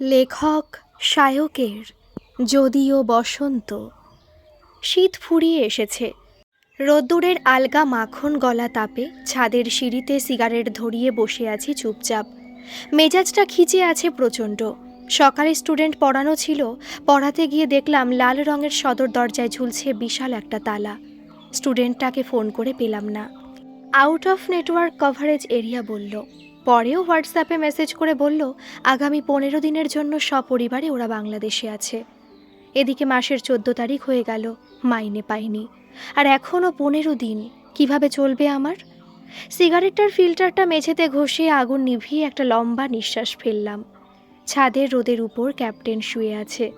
লেখক শায়কের, যদিও বসন্ত। শীত ফুরিয়ে এসেছে। রোদ্দুরের আলগা মাখন গলা তাপে ছাদের সিঁড়িতে সিগারেট ধরিয়ে বসে আছি চুপচাপ। মেজাজটা খিচে আছে প্রচণ্ড। সকালে স্টুডেন্ট পড়ানো ছিল, পড়াতে গিয়ে দেখলাম লাল রঙের সদর দরজায় ঝুলছে বিশাল একটা তালা। স্টুডেন্টটাকে ফোন করে পেলাম না। Out of network coverage area বলল পরেও হোয়াটসঅ্যাপে মেসেজ করে বলল, আগামী পনেরো দিনের জন্য সপরিবারে ওরা বাংলাদেশে আছে। এদিকে মাসের চোদ্দ তারিখ হয়ে গেল, মাইনে পাইনি। আর এখনও পনেরো দিন, কীভাবে চলবে আমার? সিগারেটটার ফিল্টারটা মেঝেতে ঘষে আগুন নিভিয়ে একটা লম্বা নিঃশ্বাস ফেললাম। ছাদের রোদের উপর ক্যাপ্টেন শুয়ে আছে।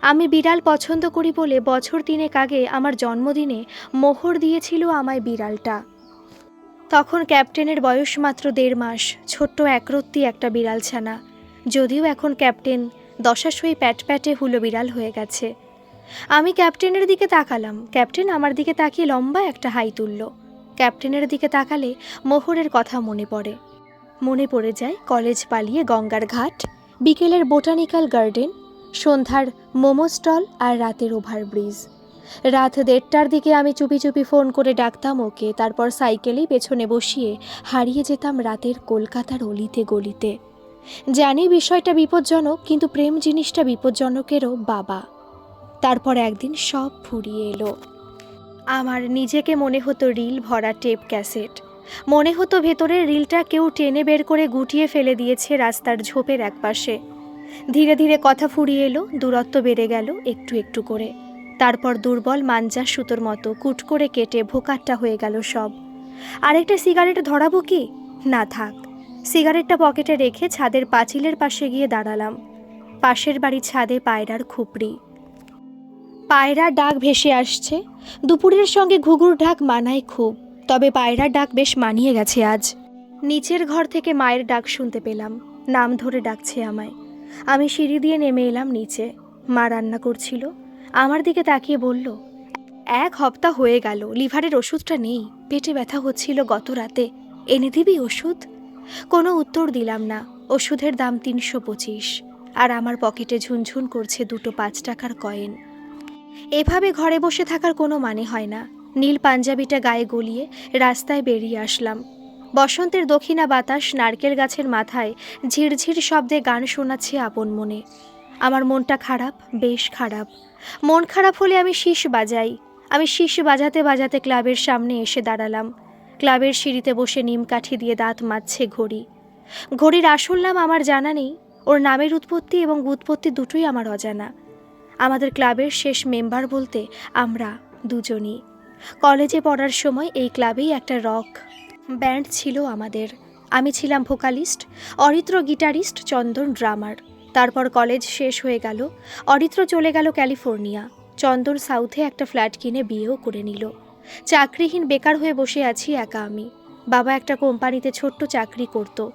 আমি বিড়াল পছন্দ করি বলে বছর তিনেক আগে আমার জন্মদিনে মোহর দিয়েছিল আমায় বিড়ালটা। তখন ক্যাপ্টেনের বয়স মাত্র দেড় মাস, ছোট্ট একরত্তি একটা বিড়াল ছানা যদিও এখন ক্যাপ্টেন দশাশই প্যাট প্যাটে হুলো বিড়াল হয়ে গেছে। আমি ক্যাপ্টেনের দিকে তাকালাম। ক্যাপ্টেন আমার দিকে তাকিয়ে লম্বা একটা হাই তুলল। ক্যাপ্টেনের দিকে তাকালে মোহরের কথা মনে পড়ে। মনে পড়ে যায় কলেজ পালিয়ে গঙ্গার ঘাট, বিকেলের বোটানিক্যাল গার্ডেন, সন্ধ্যার মোমো স্টল আর রাতের ওভারব্রিজ। রাত দেড়টার দিকে আমি চুপি চুপি ফোন করে ডাকতাম ওকে, তারপর সাইকেলেই পেছনে বসিয়ে হারিয়ে যেতাম রাতের কলকাতার অলিতে গলিতে। জানি বিষয়টা বিপজ্জনক, কিন্তু প্রেম জিনিসটা বিপজ্জনকেরও বাবা। তারপর একদিন সব ফুরিয়ে এলো। আমার নিজেকে মনে হতো রিল ভরা টেপ ক্যাসেট। মনে হতো ভেতরের রিলটা কেউ টেনে বের করে গুটিয়ে ফেলে দিয়েছে রাস্তার ঝোপের একপাশে। ধীরে ধীরে কথা ফুরিয়ে এলো, দূরত্ব বেড়ে গেল একটু একটু করে। তারপর দুর্বল মাঞ্জা সুতোর মতো কুট করে কেটে ভোকাট্টা হয়ে গেল সব। আরেকটা সিগারেট ধরাবো কি? না থাক। সিগারেটটা পকেটে রেখে ছাদের পাঁচিলের পাশে গিয়ে দাঁড়ালাম। পাশের বাড়ির ছাদে পায়রার খুপড়ি। পায়রার ডাক ভেসে আসছে। দুপুরের সঙ্গে ঘুঘুর ডাক মানায় খুব, তবে পায়রার ডাক বেশ মানিয়ে গেছে আজ। নিচের ঘর থেকে মায়ের ডাক শুনতে পেলাম। নাম ধরে ডাকছে আমায়। আমি সিঁড়ি দিয়ে নেমে এলাম নিচে। মা রান্না করছিল। আমার দিকে তাকিয়ে বলল, এক সপ্তাহ হয়ে গেল, লিভারের ওষুধটা নেই। পেটে ব্যথা হচ্ছিল গত রাতে। এনে দিবি ওষুধ? কোনো উত্তর দিলাম না। ওষুধের দাম তিনশো পঁচিশ। আর আমার পকেটে ঝুনঝুন করছে দুটো পাঁচ টাকার কয়েন। এভাবে ঘরে বসে থাকার কোনো মানে হয় না। নীল পাঞ্জাবিটা গায়ে গলিয়ে রাস্তায় বেরিয়ে আসলাম। বসন্তের দক্ষিণা বাতাস নারকেল গাছের মাথায় ঝিরঝির শব্দে গান শোনাচ্ছে আপন মনে। আমার মনটা খারাপ, বেশ খারাপ। মন খারাপ হলে আমি শীষ বাজাই। আমি শীষ বাজাতে বাজাতে ক্লাবের সামনে এসে দাঁড়ালাম। ক্লাবের সিঁড়িতে বসে নিম কাঠি দিয়ে দাঁত মাজছে ঘড়ি। ঘড়ির আসল নাম আমার জানা নেই। ওর নামের উৎপত্তি এবং উৎপত্তি দুটোই আমার অজানা। আমাদের ক্লাবের শেষ মেম্বার বলতে আমরা দুজনই। কলেজে পড়ার সময় এই ক্লাবেই একটা রক ব্যান্ড ছিল আমাদের। আমি ছিলাম vocalist, Aritra guitarist, Chandan drummer. তারপর কলেজ শেষ হয়ে গেল। অরিত্র চলে গেল ক্যালিফোর্নিয়া। চন্দন সাউথে একটা ফ্ল্যাট কিনে বিয়েও করে নিল। চাকরিহীন বেকার হয়ে বসে আছি একা আমি। বাবা একটা কোম্পানিতে ছোট্ট চাকরি করত।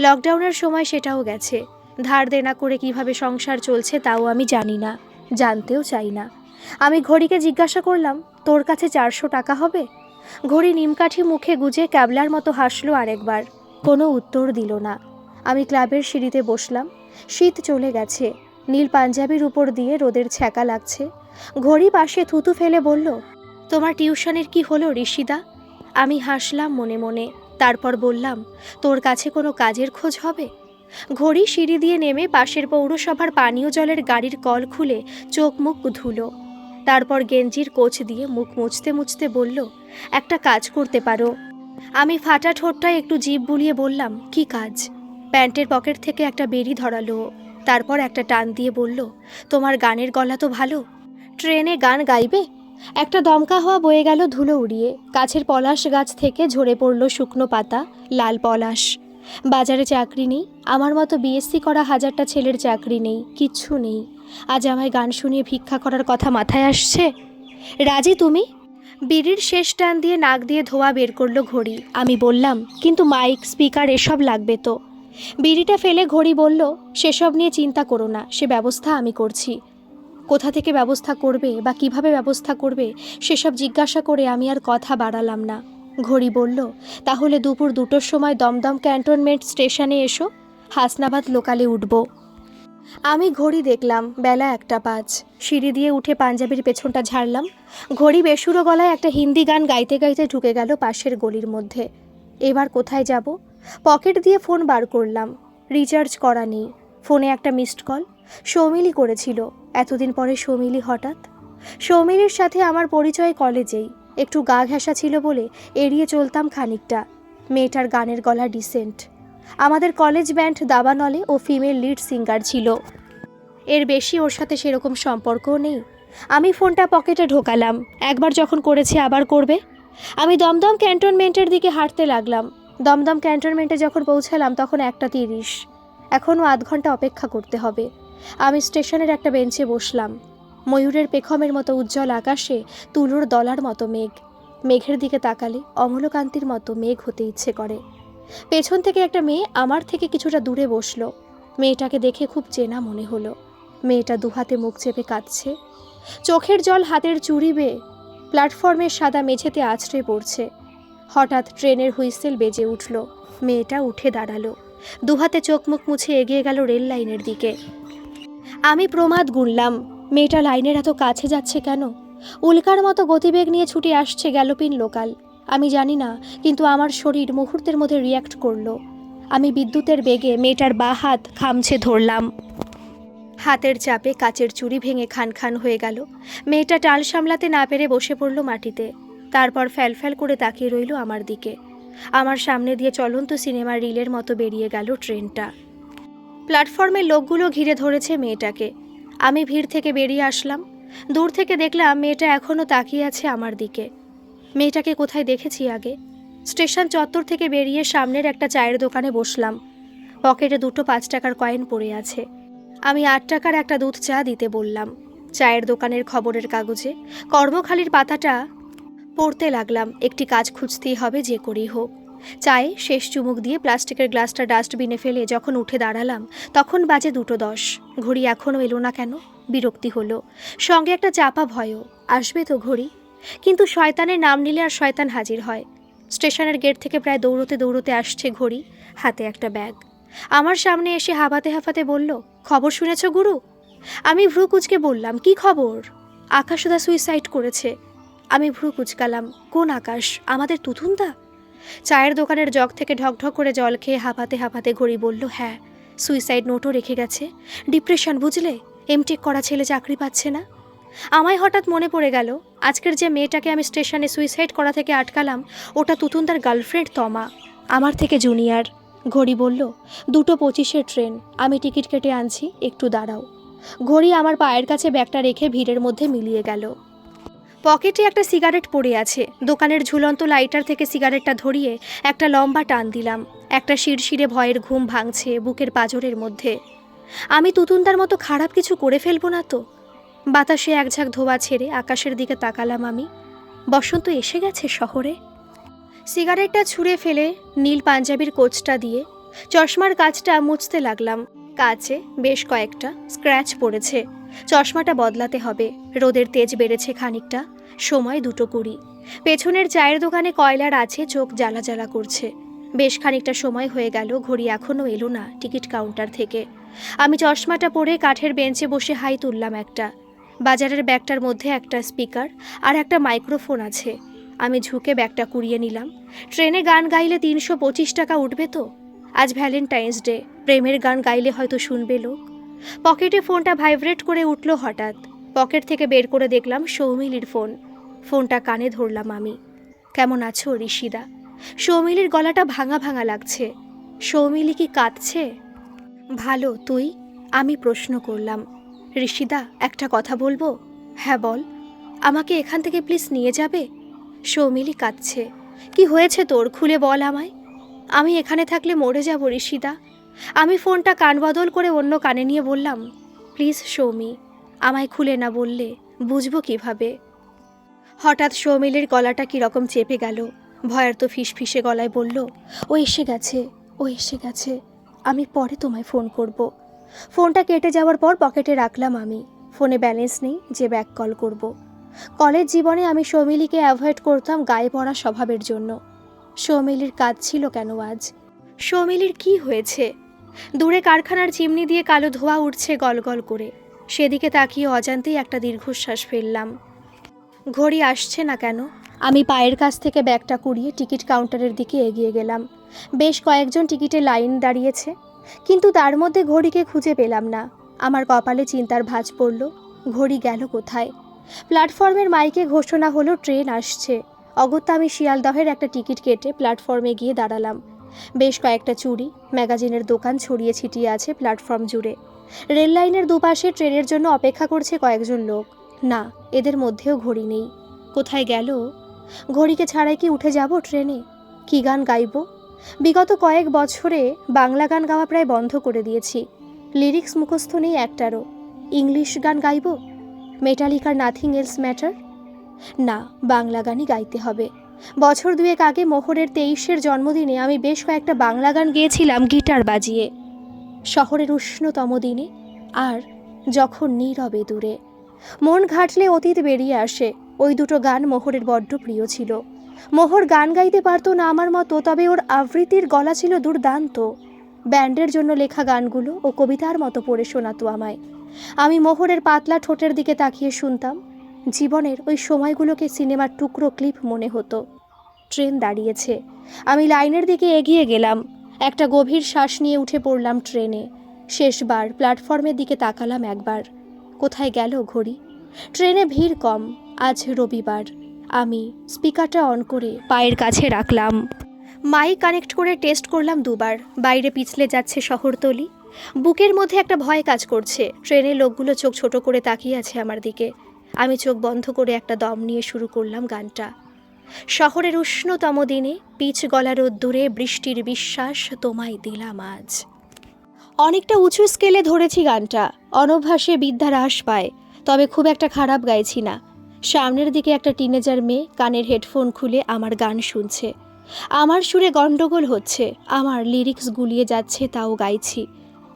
লকডাউনের সময় সেটাও গেছে। ধার দেনা করে কীভাবে সংসার চলছে তাও আমি জানি না। জানতেও চাই না। আমি ঘড়িকে জিজ্ঞাসা করলাম, তোর কাছে চারশো টাকা হবে? ঘড়ি নিমকাঠি মুখে গুজে ক্যাবলার মতো হাসলো আরেকবার। কোনো উত্তর দিল না। আমি ক্লাবের সিঁড়িতে বসলাম। শীত চলে গেছে। নীল পাঞ্জাবির উপর দিয়ে রোদের ছ্যাঁকা লাগছে। ঘড়ি পাশে থুতু ফেলে বলল, তোমার টিউশনের কি হলো ঋষিদা? আমি হাসলাম মনে মনে। তারপর বললাম, তোর কাছে কোনো কাজের খোঁজ হবে? ঘড়ি সিঁড়ি দিয়ে নেমে পাশের পৌরসভার পানীয় জলের গাড়ির কল খুলে চোখ মুখ ধুলো। তারপর গেঞ্জির কোচ দিয়ে মুখ মুছতে মুছতে বলল, একটা কাজ করতে পারো। আমি ফাটা ঠোঁটটায় একটু জিভ বুলিয়ে বললাম, কি কাজ? প্যান্টের পকেট থেকে একটা বেরি ধরালো। তারপর একটা টান দিয়ে বলল, তোমার গানের গলা তো ভালো। ট্রেনে গান গাইবে? একটা দমকা হওয়া বয়ে গেল ধুলো উড়িয়ে। কাছের পলাশ গাছ থেকে ঝরে পড়ল শুকনো পাতা, লাল পলাশ। বাজারে চাকরি নেই। আমার মতো বিএসসি করা হাজারটা ছেলের চাকরি নেই। কিচ্ছু নেই। আজ আমায় গান শুনিয়ে ভিক্ষা করার কথা মাথায় আসছে? রাজি তুমি? বিড়ির শেষ টান দিয়ে নাক দিয়ে ধোয়া বের করল ঘড়ি। আমি বললাম, কিন্তু মাইক, স্পিকার, এসব লাগবে তো। বিড়িটা ফেলে ঘড়ি বলল, সেসব নিয়ে চিন্তা করো না, সে ব্যবস্থা আমি করছি। কোথা থেকে ব্যবস্থা করবে বা কীভাবে ব্যবস্থা করবে, সেসব জিজ্ঞাসা করে আমি আর কথা বাড়ালাম না। ঘড়ি বলল, তাহলে দুপুর দুটোর সময় দমদম ক্যান্টনমেন্ট স্টেশনে এসো, হাসনাবাদ লোকালে উঠব। আমি ঘড়ি দেখলাম, বেলা একটা পাঁচ। সিঁড়ি দিয়ে উঠে পাঞ্জাবির পেছনটা ঝাড়লাম। ঘড়ি বেসুরো গলায় একটা হিন্দি গান গাইতে গাইতে ঢুকে গেল পাশের গলির মধ্যে। এবার কোথায় যাব? পকেট দিয়ে ফোন বার করলাম। রিচার্জ করা নেই। ফোনে একটা মিসড কল সৌমিলি করেছিল। এতদিন পরে সৌমিলি হঠাৎ। সৌমিলির সাথে আমার পরিচয় কলেজেই। একটু গা ঘেঁষা ছিল বলে এড়িয়ে চলতাম খানিকটা। মেয়েটার গানের গলা ডিসেন্ট আমাদের কলেজ ব্যান্ড দাবানলে ও ফিমেল লিড সিঙ্গার ছিল। এর বেশি ওর সাথে সেরকম সম্পর্কও নেই। আমি ফোনটা পকেটে ঢোকালাম। একবার যখন করেছে আবার করবে। আমি দমদম ক্যান্টনমেন্টের দিকে হাঁটতে লাগলাম। দমদম ক্যান্টনমেন্টে যখন পৌঁছালাম, তখন একটা তিরিশ। এখনও আধ ঘণ্টা অপেক্ষা করতে হবে। আমি স্টেশনের একটা বেঞ্চে বসলাম। ময়ূরের পেখমের মতো উজ্জ্বল আকাশে তুলোর দলার মতো মেঘ। মেঘের দিকে তাকালে অমলকান্তির মতো মেঘ হতে ইচ্ছে করে। পেছন থেকে একটা মেয়ে আমার থেকে কিছুটা দূরে বসল। মেয়েটাকে দেখে খুব চেনা মনে হলো। মেয়েটা দুহাতে মুখ চেপে কাঁদছে। চোখের জল হাতের চুড়ি বেয়ে প্ল্যাটফর্মের সাদা মেঝেতে আছড়ে পড়ছে। হঠাৎ ট্রেনের হুইসেল বেজে উঠল। মেয়েটা উঠে দাঁড়াল। দুহাতে চোখ মুখ মুছে এগিয়ে গেল রেল লাইনের দিকে। আমি প্রমাদ গুনলাম, মেয়েটা লাইনের এত কাছে যাচ্ছে কেন? উল্কার মতো গতিবেগ নিয়ে ছুটে আসছে গ্যালোপিন লোকাল। আমি জানি না, কিন্তু আমার শরীর মুহূর্তের মধ্যে রিয়াক্ট করল। আমি বিদ্যুতের বেগে মেয়েটার বা হাত খামছে ধরলাম। হাতের চাপে কাচের চুড়ি ভেঙে খান খান হয়ে গেল। মেয়েটা টাল সামলাতে না পেরে বসে পড়ল মাটিতে। তারপর ফ্যালফ্যাল করে তাকিয়ে রইল আমার দিকে। আমার সামনে দিয়ে চলন্ত সিনেমার রিলের মতো বেরিয়ে গেল ট্রেনটা। প্ল্যাটফর্মের লোকগুলো ঘিরে ধরেছে মেয়েটাকে। আমি ভিড় থেকে বেরিয়ে আসলাম। দূর থেকে দেখলাম মেয়েটা এখনও তাকিয়ে আছে আমার দিকে। মেয়েটাকে কোথায় দেখেছি আগে? স্টেশন চত্বর থেকে বেরিয়ে সামনের একটা চায়ের দোকানে বসলাম। পকেটে দুটো পাঁচ টাকার কয়েন পড়ে আছে। আমি আট টাকার একটা দুধ চা দিতে বললাম। চায়ের দোকানের খবরের কাগজে কর্মখালির পাতাটা পড়তে লাগলাম। একটি কাজ খুঁজতেই হবে, যে করেই হোক। চায়ে শেষ চুমুক দিয়ে প্লাস্টিকের গ্লাসটা ডাস্টবিনে ফেলে যখন উঠে দাঁড়ালাম, তখন বাজে দুটো দশ। ঘড়ি এখনও এলো না কেন? বিরক্তি হলো। সঙ্গে একটা চাপা ভয়ও। আসবে তো ঘড়ি। কিন্তু শয়তানের নাম নিলে আর শয়তান হাজির হয়। স্টেশনের গেট থেকে প্রায় দৌড়তে দৌড়তে আসছে ঘড়ি, হাতে একটা ব্যাগ। আমার সামনে এসে হাফাতে হাফাতে বলল, খবর শুনেছ গুরু? আমি ভ্রু কুচকে বললাম, কি খবর? আকাশদা সুইসাইড করেছে। আমি ভ্রু কুচকালাম, কোন আকাশ? আমাদের তুতুনদা? চায়ের দোকানের জগ থেকে ঢকঢক করে জল খেয়ে হাঁপাতে হাঁপাতে ঘড়ি বলল হ্যাঁ সুইসাইড নোটও রেখে গেছে। ডিপ্রেশন বুঝলে? এমটেক করা ছেলে চাকরি পাচ্ছে না। আমায় হঠাৎ মনে পড়ে গেল, আজকের যে মেয়েটাকে আমি স্টেশনে সুইসাইড করা থেকে আটকালাম, ওটা তুতুনদার গার্লফ্রেন্ড তমা, আমার থেকে জুনিয়র ঘড়ি বলল, দুটো পঁচিশের ট্রেন আমি টিকিট কেটে আনছি, একটু দাঁড়াও। ঘড়ি আমার পায়ের কাছে ব্যাগটা রেখে ভিড়ের মধ্যে মিলিয়ে গেল। পকেটে একটা সিগারেট পড়ে আছে। দোকানের ঝুলন্ত লাইটার থেকে সিগারেটটা ধরিয়ে একটা লম্বা টান দিলাম। একটা শিরশিরে ভয়ের ঘুম ভাঙছে বুকের পাঁজরের মধ্যে। আমি তুতুনদার মতো খারাপ কিছু করে ফেলব না তো? বাতাসে এক ঝাঁক ধোয়া ছেড়ে আকাশের দিকে তাকালাম আমি। বসন্ত এসে গেছে শহরে। সিগারেটটা ছুঁড়ে ফেলে নীল পাঞ্জাবির কোচটা দিয়ে চশমার কাজটা মুছতে লাগলাম। কাচে বেশ কয়েকটা স্ক্র্যাচ পড়েছে। চশমাটা বদলাতে হবে। রোদের তেজ বেড়েছে খানিকটা। সময় দুটো কুড়ি। পেছনের চায়ের দোকানে কয়লার আছে, চোখ জ্বালা জ্বালা করছে। বেশ খানিকটা সময় হয়ে গেল, ঘড়ি এখনও এলো না টিকিট কাউন্টার থেকে। আমি চশমাটা পরে কাঠের বেঞ্চে বসে হাই তুললাম একটা। বাজারের ব্যাগটার মধ্যে একটা স্পিকার আর একটা মাইক্রোফোন আছে। আমি ঝুঁকে ব্যাগটা কুড়িয়ে নিলাম। ট্রেনে গান গাইলে তিনশো পঁচিশ টাকা উঠবে তো? আজ ভ্যালেন্টাইন্স ডে, প্রেমের গান গাইলে হয়তো শুনবে লোক। পকেটে ফোনটা ভাইব্রেট করে উঠল হঠাৎ। পকেট থেকে বের করে দেখলাম সৌমিলির ফোন। ফোনটা কানে ধরলাম আমি। কেমন আছো, ঋষিদা? সৌমিলির গলাটা ভাঙা ভাঙা লাগছে। সৌমিলি কি কাঁদছে? ভালো, তুই? আমি প্রশ্ন করলাম। ঋষিদা, একটা কথা বলব? হ্যাঁ বল। আমাকে এখান থেকে প্লিজ নিয়ে যাবে? সৌমিলি কাঁদছে। কি হয়েছে তোর? খুলে বল আমায়। আমি এখানে থাকলে মরে যাব, ঋষিদা। আমি ফোনটা কান বদল করে অন্য কানে নিয়ে বললাম, প্লিজ সৌমি। আমায় খুলে না বললে বুঝব কীভাবে? হঠাৎ সৌমিলির গলাটা কীরকম চেপে গেল। ভয়ার তো ফিসফিসে গলায় বলল, ও এসে গেছে, ও এসে গেছে। আমি পরে তোমায় ফোন করব। ফোনটা কেটে যাওয়ার পর পকেটে রাখলাম আমি। ফোনে ব্যালেন্স নেই, যে ব্যাক কল করব। কলেজ জীবনে আমি সৌমিলিকে অ্যাভয়েড করতাম গায়ে পড়া স্বভাবের জন্য। সৌমিলির কাজ ছিল কেন আজ? সৌমিলির কি হয়েছে? দূরে কারখানার চিমনি দিয়ে কালো ধোঁয়া উঠছে গলগল করে। সেদিকে তাকিয়ে অজান্তেই একটা দীর্ঘশ্বাস ফেললাম। ঘড়ি আসছে না কেন? আমি পায়ের কাছ থেকে ব্যাগটা কুড়িয়ে টিকিট কাউন্টারের দিকে এগিয়ে গেলাম। বেশ কয়েকজন টিকিটে লাইন দাঁড়িয়েছে, কিন্তু তার মধ্যে ঘড়িকে খুঁজে পেলাম না। আমার কপালে চিন্তার ভাঁজ পড়ল, ঘড়ি গেল কোথায়? প্ল্যাটফর্মের মাইকে ঘোষণা হলো ট্রেন আসছে। অগত্যা আমি শিয়ালদহের একটা টিকিট কেটে প্ল্যাটফর্মে গিয়ে দাঁড়ালাম। বেশ কয়েকটা চুরি, ম্যাগাজিনের দোকান ছড়িয়ে ছিটিয়ে আছে প্ল্যাটফর্ম জুড়ে। রেল লাইনের দুপাশে ট্রেনের জন্য অপেক্ষা করছে কয়েকজন লোক। না, এদের মধ্যেও ঘড়ি নেই। কোথায় গেল? ঘড়িকে ছাড়াই কি উঠে যাব ট্রেনে? কী গান গাইব? বিগত কয়েক বছরে বাংলা গান গাওয়া প্রায় বন্ধ করে দিয়েছি। লিরিক্স মুখস্থ নেই একটারও। ইংলিশ গান গাইব? মেটালিকার নাথিং এলস ম্যাটার? না, বাংলা গানই গাইতে হবে। বছর দুয়েক আগে মোহরের তেইশের জন্মদিনে আমি বেশ কয়েকটা বাংলা গান গেয়েছিলাম গিটার বাজিয়ে। শহরের উষ্ণতম দিনে আর যখন নীরবে দূরে। মন ঘাটলে অতীত বেরিয়ে আসে, ওই দুটো গান মোহরের বড্ড প্রিয় ছিল। মোহর গান গাইতে পারতো না আমার মতো, তবে ওর আবৃত্তির গলা ছিল দুর্দান্ত। ব্যান্ডের জন্য লেখা গানগুলো ও কবিতার মতো পড়ে শোনাতো আমায়। আমি মোহরের পাতলা ঠোঁটের দিকে তাকিয়ে শুনতাম, জীবনের ওই সময়গুলোকে সিনেমার টুকরো ক্লিপ মনে হতো। ট্রেন দাঁড়িয়েছে। আমি লাইনের দিকে এগিয়ে গেলাম। একটা গভীর শ্বাস নিয়ে উঠে পড়লাম ট্রেনে। শেষবার প্ল্যাটফর্মের দিকে তাকালাম একবার। কোথায় গেল ঘড়ি? ট্রেনে ভিড় কম, আজ রবিবার। আমি স্পিকারটা অন করে পায়ের কাছে রাখলাম। মাইক কানেক্ট করে টেস্ট করলাম দুবার। বাইরে পিছলে যাচ্ছে শহরতলি। বুকের মধ্যে একটা ভয় কাজ করছে। ট্রেনের লোকগুলো চোখ ছোট করে তাকিয়ে আছে আমার দিকে। আমি চোখ বন্ধ করে একটা দম নিয়ে শুরু করলাম গানটা। শহরের উষ্ণতম দিনে পিচ গলা রোদ্দুরে বৃষ্টির বিশ্বাস তোমায় দিলাম আজ। অনেকটা উঁচু স্কেলে ধরেছি গানটা, অনভ্যাসে বিদ্যা হ্রাস পায়, তবে খুব একটা খারাপ গাইছি না। সামনের দিকে একটা টিনেজার মেয়ে কানের হেডফোন খুলে আমার গান শুনছে। আমার সুরে গণ্ডগোল হচ্ছে, আমার লিরিক্স গুলিয়ে যাচ্ছে তাও গাইছি।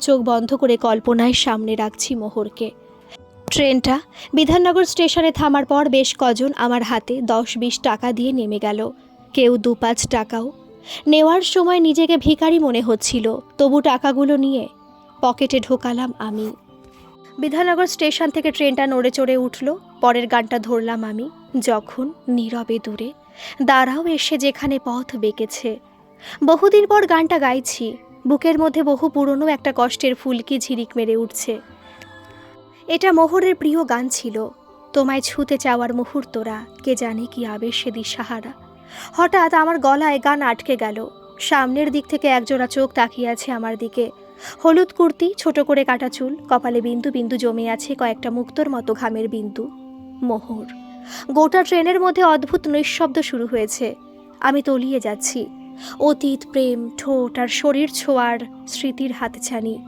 চোখ বন্ধ করে কল্পনায় সামনে রাখছি মোহরকে। ট্রেনটা বিধাননগর স্টেশনে থামার পর বেশ কজন আমার হাতে দশ বিশ টাকা দিয়ে নেমে গেল। কেউ দু পাঁচ টাকাও। নেওয়ার সময় নিজেকে ভিখারি মনে হচ্ছিল, তবু টাকাগুলো নিয়ে পকেটে ঢোকালাম আমি। বিধাননগর স্টেশন থেকে ট্রেনটা নড়ে চড়ে উঠল, পরের গানটা ধরলাম আমি। যখন নীরবে দূরে দাঁড়াও এসে যেখানে পথ বেঁকেছে। বহুদিন পর গানটা গাইছি, বুকের মধ্যে বহু পুরনো একটা কষ্টের ফুলকি ঝিরিক মেরে উঠছে। এটা মোহরের প্রিয় গান ছিল। তোমায় ছুতে চাওয়ার মুহূর্তরা, কে জানে কি আবেশে দিশাহারা। হঠাৎ আমার গলায় গান আটকে গেল। সামনের দিক থেকে একজোড়া চোখ তাকিয়ে আছে আমার দিকে। হলুদ কুর্তি, ছোট করে কাটা চুল, কপালে বিন্দু বিন্দু জমে আছে কয়েকটা মুক্তোর মতো ঘামের বিন্দু। মোহর। গোটা ট্রেনের মধ্যে অদ্ভুত নৈশব্দ শুরু হয়েছে। আমি তলিয়ে যাচ্ছি। অতীত, প্রেম, ঠোঁট আর শরীর ছোঁয়ার স্মৃতির হাতছানি।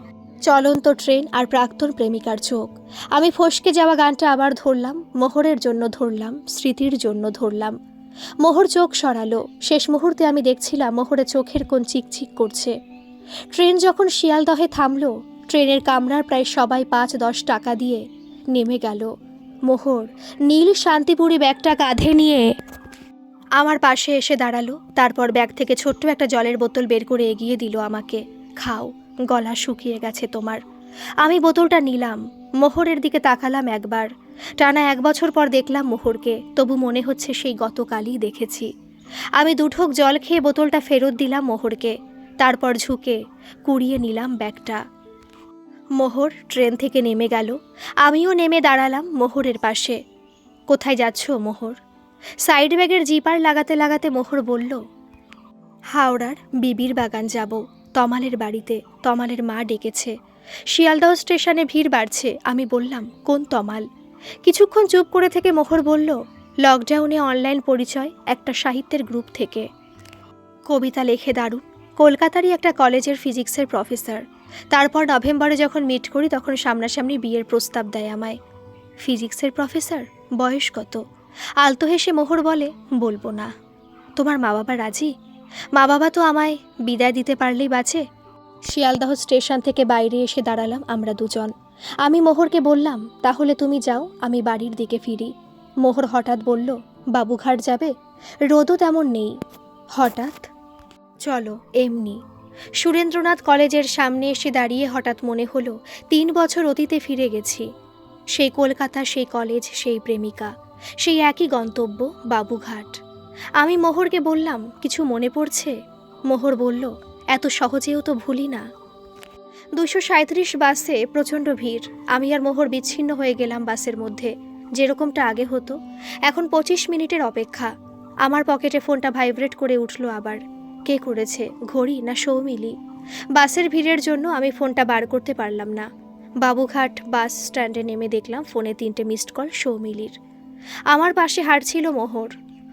চলন্ত ট্রেন আর প্রাক্তন প্রেমিকার চোখ। আমি ফসকে যাওয়া গানটা আবার ধরলাম, মোহরের জন্য ধরলাম, স্মৃতির জন্য ধরলাম। মোহর চোখ সরালো, শেষ মুহূর্তে আমি দেখছিলাম মোহরে চোখের কোন চিকচিক করছে। ট্রেন যখন শিয়ালদহে থামলো, ট্রেনের কামরার প্রায় সবাই পাঁচ দশ টাকা দিয়ে নেমে গেল। মোহর নীল শান্তিপুরি ব্যাগটা কাঁধে নিয়ে আমার পাশে এসে দাঁড়াল, তারপর ব্যাগ থেকে ছোট্ট একটা জলের বোতল বের করে এগিয়ে দিল আমাকে। খাও। গলা শুকিয়ে গেছে তোমার। আমি বোতলটা নিলাম, মোহরের দিকে তাকালাম একবার। টানা এক বছর পর দেখলাম মোহরকে, তবু মনে হচ্ছে সেই গতকালই দেখেছি। আমি দুঠোক জল খেয়ে বোতলটা ফেরত দিলাম মোহরকে, তারপর ঝুঁকে কুড়িয়ে নিলাম ব্যাগটা। মোহর ট্রেন থেকে নেমে গেল, আমিও নেমে দাঁড়ালাম মোহরের পাশে। কোথায় যাচ্ছ মোহর? সাইড ব্যাগের জিপার লাগাতে লাগাতে মোহর বলল, হাওড়ার বিবির বাগান যাব। তমালের বাড়িতে তমালের মা ডেকেছে। শিয়ালদহ স্টেশনে ভিড় বাড়ছে। আমি বললাম, কোন তমাল? কিছুক্ষণ চুপ করে থেকে মোহর বলল, লকডাউনে অনলাইন পরিচয় একটা সাহিত্যের গ্রুপ থেকে। কবিতা লেখে দারুণ। কলকাতারই একটা কলেজের ফিজিক্সের প্রফেসর। তারপর নভেম্বরে যখন মিট করি, তখন সামনাসামনি বিয়ের প্রস্তাব দেয় আমায়। ফিজিক্সের প্রফেসর? বয়স কত? আলতো হেসে মোহর বলে, বলব না। তোমার মা বাবা রাজি? মা বাবা তো আমায় বিদায় দিতে পারলেই বাঁচে। শিয়ালদাহ স্টেশন থেকে বাইরে এসে দাঁড়ালাম আমরা দুজন। আমি মোহরকে বললাম, তাহলে তুমি যাও, আমি বাড়ির দিকে ফিরি। মোহর হঠাৎ বলল, বাবুঘাট যাবে? রোদও তেমন নেই। হঠাৎ, চলো, এমনি। সুরেন্দ্রনাথ কলেজের সামনে এসে দাঁড়িয়ে হঠাৎ মনে হলো, তিন বছর অতীতে ফিরে গেছি। সেই কলকাতা, সেই কলেজ, সেই প্রেমিকা, সেই একই গন্তব্য, বাবুঘাট। আমি মোহরকে বললাম, কিছু মনে পড়ছে? মোহর বলল, এত সহজেও তো ভুলি না। দুশো সাঁত্রিশ বাসে প্রচণ্ড ভিড়। আমি আর মোহর বিচ্ছিন্ন হয়ে গেলাম বাসের মধ্যে। যেরকমটা আগে হতো, এখন পঁচিশ মিনিটের অপেক্ষা। আমার পকেটে ফোনটা ভাইব্রেট করে উঠল আবার। কে করেছে, ঘড়ি না সৌমিলি? বাসের ভিড়ের জন্য আমি ফোনটা বার করতে পারলাম না। বাবুঘাট বাস স্ট্যান্ডে নেমে দেখলাম ফোনে তিনটে মিসড কল সৌমিলির। আমার পাশে হাঁটছিল মোহর।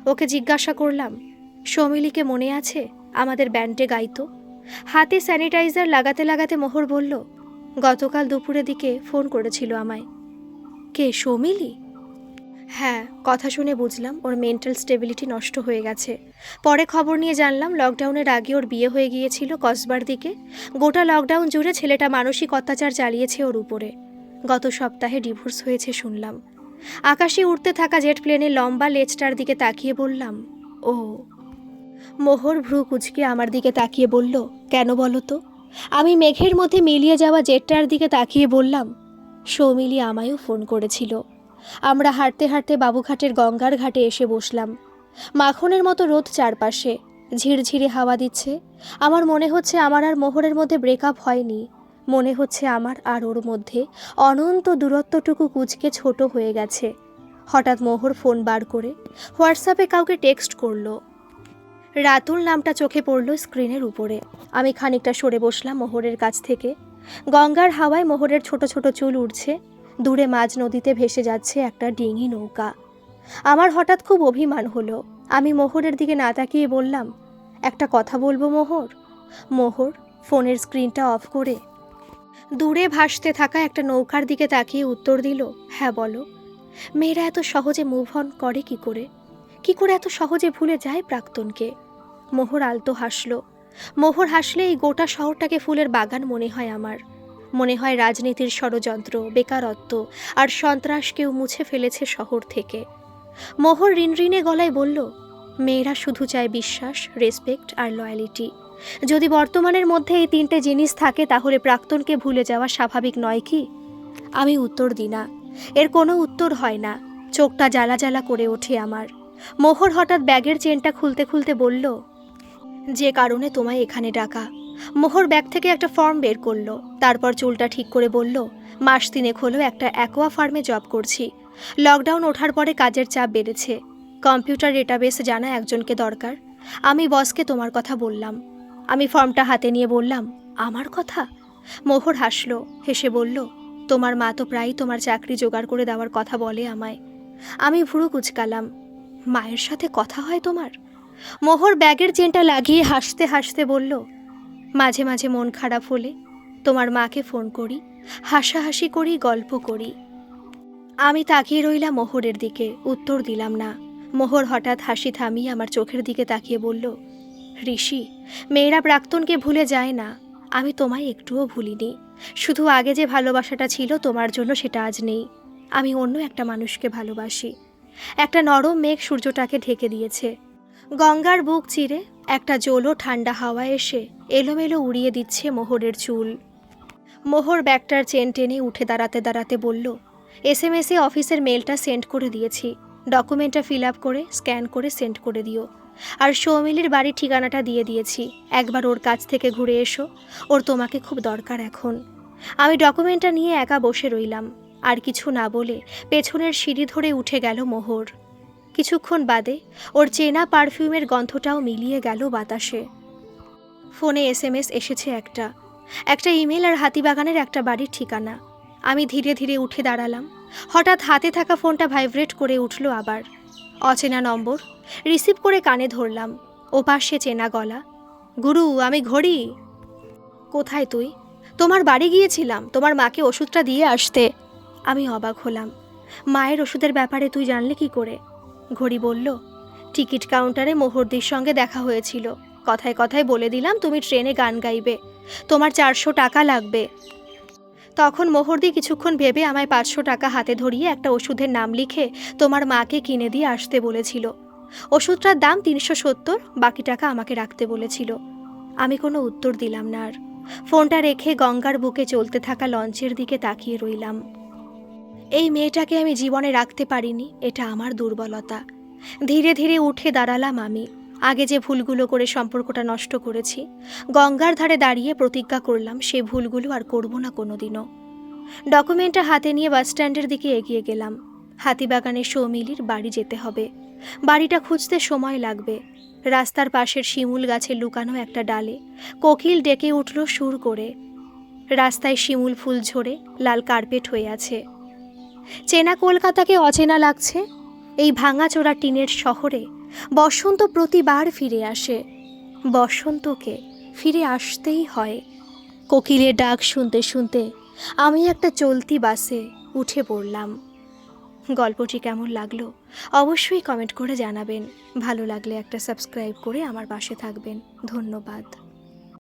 ওকে জিজ্ঞাসা করলাম, সৌমিলিকে মনে আছে আমাদের ব্যান্ডে গাইতো? হাতে স্যানিটাইজার লাগাতে লাগাতে মোহর বলল, গতকাল দুপুরের দিকে ফোন করেছিল আমায়। কে, সৌমিলি? হ্যাঁ কথা শুনে বুঝলাম, ওর মেন্টাল স্টেবিলিটি নষ্ট হয়ে গেছে। পরে খবর নিয়ে জানলাম, লকডাউনের আগে ওর বিয়ে হয়ে গিয়েছিল কসবার দিকে। গোটা লকডাউন জুড়ে ছেলেটা মানসিক অত্যাচার চালিয়েছে ওর উপরে। গত সপ্তাহে ডিভোর্স হয়েছে শুনলাম। আকাশে উঠতে থাকা জেট প্লেনের লম্বা লেজটার দিকে তাকিয়ে বললাম, ও। মোহর ভ্রু কুচকে আমার দিকে তাকিয়ে বলল, কেন বলো তো? আমি মেঘের মধ্যে মিলিয়ে যাওয়া জেটটার দিকে তাকিয়ে বললাম, সৌমিলি আমায়ও ফোন করেছিল। আমরা হাঁটতে হাঁটতে বাবুঘাটের গঙ্গার ঘাটে এসে বসলাম। মাখনের মতো রোদ চারপাশে, ঝিরঝিরে হাওয়া দিচ্ছে। আমার মনে হচ্ছে আমার আর মোহরের মধ্যে ব্রেকআপ হয়নি। মনে হচ্ছে আমার আর ওর মধ্যে অনন্ত দূরত্বটুকু কুচকে ছোট হয়ে গেছে। হঠাৎ মোহর ফোন বার করে হোয়াটসঅ্যাপে কাউকে টেক্সট করল। রাতুল নামটা চোখে পড়ল স্ক্রিনের উপরে। আমি খানিকটা সরে বসলাম মোহরের কাছ থেকে। গঙ্গার হাওয়ায় মোহরের ছোট ছোট চুল উঠছে দূরে মাঝ নদীতে ভেসে যাচ্ছে একটা ডিঙি নৌকা। আমার হঠাৎ খুব অভিমান হলো। আমি মোহরের দিকে না তাকিয়ে বললাম, একটা কথা বলব মোহর? মোহর ফোনের স্ক্রিনটা অফ করে দূরে ভাসতে থাকা একটা নৌকার দিকে তাকিয়ে উত্তর দিল হ্যাঁ বলো। মেয়েরা এত সহজে মুভ অন করে কি করে? কি করে এত সহজে ভুলে যায় প্রাক্তনকে? মোহর আলতো হাসলো। মোহর হাসলে এই গোটা শহরটাকে ফুলের বাগান মনে হয় আমার। মনে হয় রাজনীতির ষড়যন্ত্র, বেকারত্ব আর সন্ত্রাস কেউ মুছে ফেলেছে শহর থেকে। মোহর ঋণঋণে গলায় বলল, মেয়েরা শুধু চায় বিশ্বাস রেসপেক্ট আর লয়ালিটি যদি বর্তমানের মধ্যে এই তিনটে জিনিস থাকে, তাহলে প্রাক্তনকে ভুলে যাওয়া স্বাভাবিক নয় কি? আমি উত্তর দিই না। এর কোনো উত্তর হয় না। চোখটা জ্বালা জ্বালা করে ওঠে আমার। মোহর হঠাৎ ব্যাগের চেনটা খুলতে খুলতে বলল, যে কারণে তোমায় এখানে ডাকা। মোহর ব্যাগ থেকে একটা ফর্ম বের করল। তারপর চুলটা ঠিক করে বলল, মাস তিনেক হলো একটা অ্যাকোয়া ফার্মে জব করছি। লকডাউন ওঠার পরে কাজের চাপ বেড়েছে। কম্পিউটার ডেটাবেস জানা একজনকে দরকার। আমি বসকে তোমার কথা বললাম। আমি ফর্মটা হাতে নিয়ে বললাম, আমার কথা? মোহর হাসলো, হেসে বলল, তোমার মা তো প্রায়ই তোমার চাকরি জোগাড় করে দেওয়ার কথা বলে আমায়। আমি ভুরু কুচকালাম, মায়ের সাথে কথা হয় তোমার? মোহর ব্যাগের চেনটা লাগিয়ে হাসতে হাসতে বলল, মাঝে মাঝে মন খারাপ হলে তোমার মাকে ফোন করি, হাসাহাসি করি, গল্প করি। আমি তাকিয়ে রইলাম মোহরের দিকে, উত্তর দিলাম না। মোহর হঠাৎ হাসি থামিয়ে আমার চোখের দিকে তাকিয়ে বলল ঋষি, মেয়েরা প্রাক্তনকে ভুলে যায় না। আমি তোমায় একটুও ভুলিনি। শুধু আগে যে ভালোবাসাটা ছিল তোমার জন্য সেটা আজ নেই। আমি অন্য একটা মানুষকে ভালোবাসি। একটা নরম মেঘ সূর্যটাকে ঢেকে দিয়েছে। গঙ্গার বুক চিরে একটা জোলো ঠান্ডা হাওয়া এসে এলোমেলো উড়িয়ে দিচ্ছে মোহরের চুল। মোহর ব্যাগটার চেন টেনে উঠে দাঁড়াতে দাঁড়াতে বলল এস এম এসে অফিসের মেলটা সেন্ড করে দিয়েছি। ডকুমেন্টটা ফিল আপ করে, স্ক্যান করে সেন্ড করে দিও। আর সৌমিলির বাড়ির ঠিকানাটা দিয়ে দিয়েছি। একবার ওর কাছ থেকে ঘুরে এসো। ওর তোমাকে খুব দরকার এখন। আমি ডকুমেন্টটা নিয়ে একা বসে রইলাম। আর কিছু না বলে পেছনের সিঁড়ি ধরে উঠে গেল মোহর। কিছুক্ষণ বাদে ওর চেনা পারফিউমের গন্ধটাও মিলিয়ে গেল বাতাসে। ফোনে এস এম এস এসেছে একটা। একটা ইমেল আর হাতিবাগানের একটা বাড়ির ঠিকানা। আমি ধীরে ধীরে উঠে দাঁড়ালাম। হঠাৎ হাতে থাকা ফোনটা ভাইব্রেট করে উঠল আবার। অচেনা নম্বর। রিসিভ করে কানে ধরলাম। ওপাশে চেনা গলা। গুরু, আমি ঘড়ি। কোথায় তুই? তোমার বাড়ি গিয়েছিলাম। তোমার মাকে ওষুধটা দিয়ে আসতে। আমি অবাক হলাম। মায়ের ওষুধের ব্যাপারে তুই জানলে কি করে? ঘড়ি বলল, টিকিট কাউন্টারে মোহরদির সঙ্গে দেখা হয়েছিল। কথায় কথায় বলে দিলাম, তুমি ট্রেনে গান গাইবে। তোমার চারশো টাকা লাগবে। তখন মোহরদি কিছুক্ষণ ভেবে আমায় পাঁচশো টাকা হাতে ধরিয়ে একটা ওষুধের নাম লিখে তোমার মাকে কিনে দিয়ে আসতে বলেছিল। ওষুধটার দাম তিনশো সত্তর, বাকি টাকা আমাকে রাখতে বলেছিল। আমি কোনো উত্তর দিলাম না আর। ফোনটা রেখে গঙ্গার বুকে চলতে থাকা লঞ্চের দিকে তাকিয়ে রইলাম। এই মেয়েটাকে আমি জীবনে রাখতে পারিনি, এটা আমার দুর্বলতা। ধীরে ধীরে উঠে দাঁড়ালাম আমি। আগে যে ভুলগুলো করে সম্পর্কটা নষ্ট করেছি, গঙ্গার ধারে দাঁড়িয়ে প্রতিজ্ঞা করলাম সে ভুলগুলো আর করব না কোনোদিনও। ডকুমেন্টটা হাতে নিয়ে বাস স্ট্যান্ডের দিকে এগিয়ে গেলাম। হাতিবাগানের সৌমিলির বাড়ি যেতে হবে। বাড়িটা খুঁজতে সময় লাগবে। রাস্তার পাশের শিমুল গাছে লুকানো একটা ডালে কোকিল ডেকে উঠল সুর করে। রাস্তায় শিমুল ফুল ঝরে লাল কার্পেট হয়ে আছে। চেনা কলকাতাকে অচেনা লাগছে? এই ভাঙাচোরা টিনের শহরে বসন্ত প্রতিবার ফিরে আসে। বসন্তকে ফিরে আসতেই হয়। কোকিলের ডাক শুনতে শুনতে আমি একটা চলতি বাসে উঠে পড়লাম। গল্পটি কেমন লাগল অবশ্যই কমেন্ট করে জানাবেন। ভালো লাগলে একটা সাবস্ক্রাইব করে আমার পাশে থাকবেন। ধন্যবাদ।